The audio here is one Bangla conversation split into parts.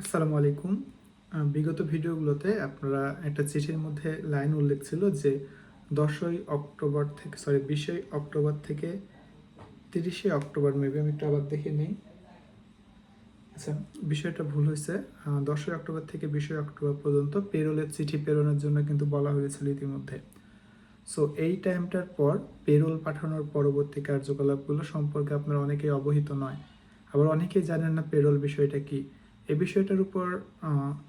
আসসালামু আলাইকুম। বিগত ভিডিওগুলোতে আপনারা একটা চিঠির মধ্যে লাইন উল্লেখ ছিল যে, দশই অক্টোবর থেকে সরি বিশই অক্টোবর থেকে তিরিশে অক্টোবর মেবি আমি একটু আবার দেখে নিই। আচ্ছা বিষয়টা ভুল হয়েছে। দশই অক্টোবর থেকে বিশই অক্টোবর পর্যন্ত পেরোলের চিঠি প্রেরণের জন্য কিন্তু বলা হয়েছিল ইতিমধ্যে। সো এই টাইমটার পর পেরোল পাঠানোর পরবর্তী কার্যকলাপগুলো সম্পর্কে আপনারা অনেকেই অবহিত নয়। আবার অনেকেই জানেন না পেরোল বিষয়টা কি। এই বিষয়টার উপর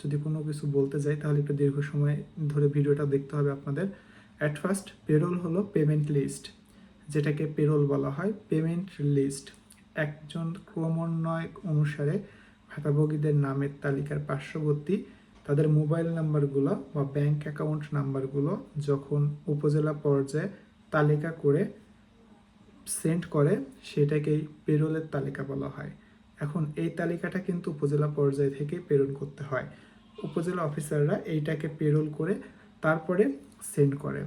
যদি কোনো কিছু বলতে যাই, তাহলে একটু দীর্ঘ সময় ধরে ভিডিওটা দেখতে হবে আপনাদের। অ্যাট ফার্স্ট পেরোল হলো পেমেন্ট লিস্ট যেটাকে পেরোল বলা হয় পেমেন্ট লিস্ট একজন ক্রমোন্নয় অনুসারে ভাতাভোগীদের নামের তালিকার পার্শ্ববর্তী তাদের মোবাইল নাম্বারগুলো বা ব্যাংক অ্যাকাউন্ট নাম্বারগুলো যখন উপজেলা পর্যায়ে তালিকা করে সেন্ড করে, সেটাকেই পেরোলের তালিকা বলা হয়। এখন এই তালিকাটা কিন্তু উপজেলা পর্যায় থেকে প্রেরণ করতে হয়। উপজেলা অফিসাররা এইটাকে পেরোল করে তারপরে সেন্ড করে।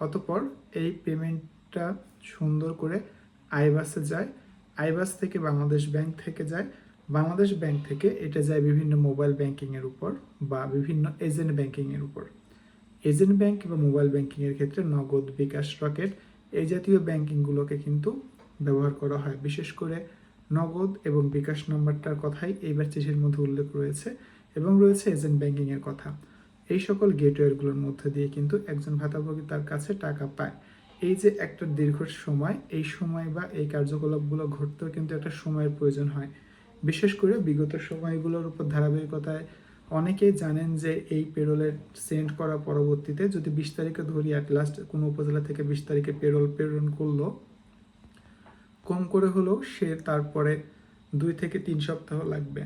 অতপর এই পেমেন্টটা সুন্দর করে আইবাসে যায়। আইবাস থেকে বাংলাদেশ ব্যাংক থেকে যায়। বাংলাদেশ ব্যাংক থেকে এটা যায় বিভিন্ন মোবাইল ব্যাংকিংয়ের উপর বা বিভিন্ন এজেন্ট ব্যাংকিংয়ের উপর। এজেন্ট ব্যাংক বা মোবাইল ব্যাংকিংয়ের ক্ষেত্রে নগদ বিকাশ রকেট এই জাতীয় ব্যাংকিংগুলোকে কিন্তু ব্যবহার করা হয়। বিশেষ করে নগদ এবং বিকাশ নাম্বারটার কথাই এইবার চিঠির মধ্যে উল্লেখ রয়েছে এবং রয়েছে এজেন্ট ব্যাংকিংয়ের কথা। এই সকল গেটওয়েগুলোর মধ্যে দিয়ে কিন্তু একজন ভাতাভোগী তার কাছে টাকা পায়। এই যে একটা দীর্ঘ সময়, এই সময় বা এই কার্যকলাপগুলো ঘটতেও কিন্তু একটা সময়ের প্রয়োজন হয়। বিশেষ করে বিগত সময়গুলোর উপর ধারাবাহিকতায় অনেকেই জানেন যে এই পেরোলের সেন্ড করা পরবর্তীতে যদি বিশ তারিখে ধরি অ্যাট লাস্ট কোনো উপজেলা থেকে বিশ তারিখে পেরোল প্রেরণ করল কম করে হলেও সে তারপরে দুই থেকে তিন সপ্তাহ লাগবে।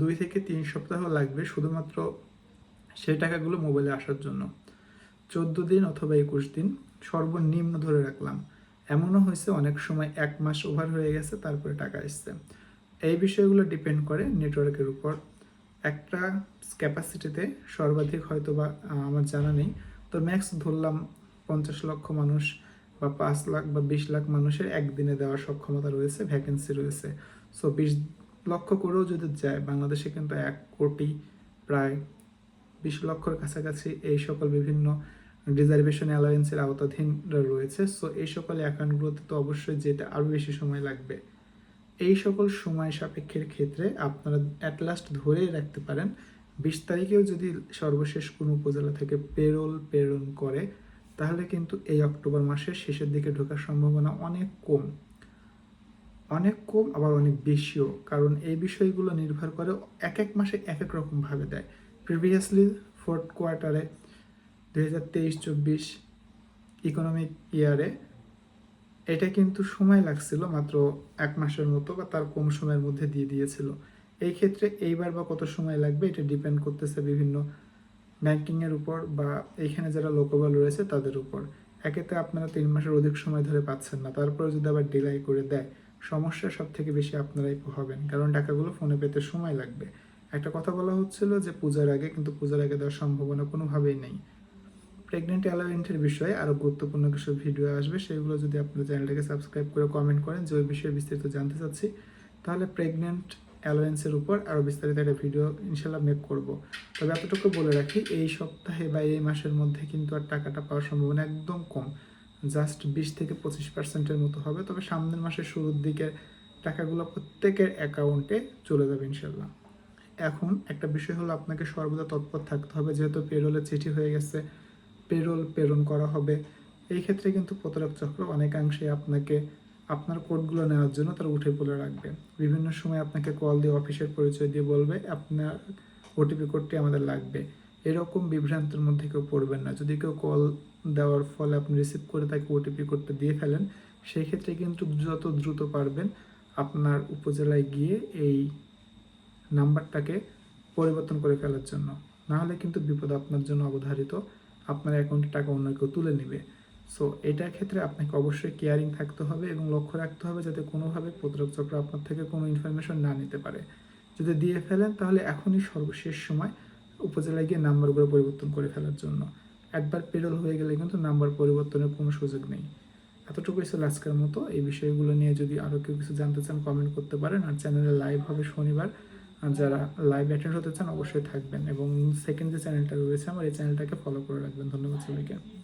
দুই থেকে তিন সপ্তাহ লাগবে শুধুমাত্র সেই টাকাগুলো মোবাইলে আসার জন্য। চোদ্দ দিন অথবা একুশ দিন সর্বনিম্ন ধরে রাখলাম। এমনও হয়েছে, অনেক সময় এক মাস ওভার হয়ে গেছে, তারপরে টাকা এসছে এই বিষয়গুলো ডিপেন্ড করে নেটওয়ার্কের উপর। একটা ক্যাপাসিটিতে সর্বাধিক হয়তো বা আমার জানা নেই। তো ম্যাক্স ধরলাম পঞ্চাশ লক্ষ মানুষ বা পাঁচ লাখ বা বিশ লাখ মানুষের একদিনে দেওয়ার সক্ষমতা রয়েছে ভ্যাকেন্সি রয়েছে। সো বিশ লক্ষ করেও যদি যায়, বাংলাদেশে কিন্তু এক কোটি প্রায় বিশ লক্ষর কাছাকাছি এই সকল বিভিন্ন রিজার্ভেশন অ্যালায়েন্সের আওতাধীন রয়েছে। সো এই সকল অ্যাকাউন্টগুলোতে তো অবশ্যই যেতে আরও বেশি সময় লাগবে। এই সকল সময় সাপেক্ষের ক্ষেত্রে আপনারা অ্যাট লাস্ট ধরেই রাখতে পারেন, বিশ তারিখেও যদি সর্বশেষ কোনো উপজেলা থেকে পেরোল প্রেরণ করে তাহলে কিন্তু এই অক্টোবর মাসের শেষের দিকে ঢোকার সম্ভাবনা অনেক কম। অনেক কম, আবার অনেক বেশিও, কারণ এই বিষয়গুলো নির্ভর করে এক এক মাসে এক এক রকম ভাবে দেয়। প্রিভিয়াসলি ফোর্থ কোয়ার্টারে দুই হাজার তেইশ চব্বিশ ইকোনমিক ইয়ারে এটা কিন্তু সময় লাগছিল মাত্র এক মাসের মতো বা তার কম সময়ের মধ্যে দিয়ে দিয়েছিল। এই ক্ষেত্রে এইবার বা কত সময় লাগবে এটা ডিপেন্ড করতেছে বিভিন্ন ব্যাংকিংয়ের উপর বা এইখানে যারা লোকবল রয়েছে তাদের উপর। একেতে আপনারা তিন মাসের অধিক সময় ধরে পাচ্ছেন না। তারপরে যদি আবার ডিলাই করে দেয়, সমস্যা সব থেকে বেশি আপনারাই হবেন। কারণ টাকাগুলো ফোনে পেতে সময় লাগবে। একটা কথা বলা হচ্ছিল যে পূজার আগে, কিন্তু পূজার আগে দেওয়ার সম্ভাবনা কোনোভাবেই নেই। প্রেগনেন্ট অ্যালাওয়েন্টের বিষয়ে আরও গুরুত্বপূর্ণ কিছু ভিডিও আসবে। সেগুলো যদি আপনার চ্যানেলটাকে সাবস্ক্রাইব করে কমেন্ট করেন, যে ওই বিষয়ে বিস্তারিত জানতে চাচ্ছি, তাহলে প্রেগনেন্ট অ্যালোয়েন্সের উপর আরও বিস্তারিত একটা ভিডিও ইনশাল্লাহ মেক করব। তবে এতটুকু বলে রাখি, এই সপ্তাহে বা এই মাসের মধ্যে কিন্তু আর টাকাটা পাওয়ার সম্ভাবনা একদম কম। জাস্ট বিশ থেকে পঁচিশ পার্সেন্টের মতো হবে, তবে সামনের মাসের শুরুর দিকে টাকাগুলো প্রত্যেকের অ্যাকাউন্টে চলে যাবে ইনশাল্লাহ এখন একটা বিষয় হলো আপনাকে সর্বদা তৎপর থাকতে হবে, যেহেতু পেরোলের চিঠি হয়ে গেছে পেরোল প্রেরণ করা হবে। এই ক্ষেত্রে কিন্তু প্রতারক চক্র অনেকাংশে আপনাকে আপনার কোডগুলো নেওয়ার জন্য তারা উঠে পড়ে রাখবে। বিভিন্ন সময় আপনাকে কল দিয়ে অফিসের পরিচয় দিয়ে বলবে, আপনার ওটিপি কোডটি আমাদের লাগবে। এরকম বিভ্রান্তের মধ্যে কেউ পড়বেন না। যদি কেউ কল দেওয়ার ফলে আপনি রিসিভ করে তাকে ওটিপি কোডটা দিয়ে ফেলেন সেই ক্ষেত্রে কিন্তু যত দ্রুত পারবেন আপনার উপজেলায় গিয়ে এই নাম্বারটাকে পরিবর্তন করে ফেলার জন্য। না হলে কিন্তু বিপদ আপনার জন্য অবধারিত। আপনার অ্যাকাউন্টে টাকা অন্য কেউ তুলে নেবে। সো এটার ক্ষেত্রে আপনাকে অবশ্যই কেয়ারিং থাকতে হবে এবং লক্ষ্য রাখতে হবে যাতে কোনোভাবে প্রতারক চক্র আপনার থেকে কোনো ইনফরমেশন না নিতে পারে। যদি দিয়ে ফেলেন, তাহলে এখনই সর্বশেষ সময় উপজেলায় গিয়ে নাম্বারগুলো পরিবর্তন করে ফেলার জন্য। একবার পেরোল হয়ে গেলে কিন্তু নাম্বার পরিবর্তনের কোনো সুযোগ নেই। এতটুকুই ছিল আজকের মতো। এই বিষয়গুলো নিয়ে যদি আরও কেউ কিছু জানতে চান কমেন্ট করতে পারেন। আর চ্যানেলে লাইভ হবে শনিবার। আর যারা লাইভ অ্যাটেন্ড হতে চান, অবশ্যই থাকবেন। এবং সেকেন্ড যে চ্যানেলটা রয়েছে আমার, এই চ্যানেলটাকে ফলো করে রাখবেন। ধন্যবাদ সবাইকে।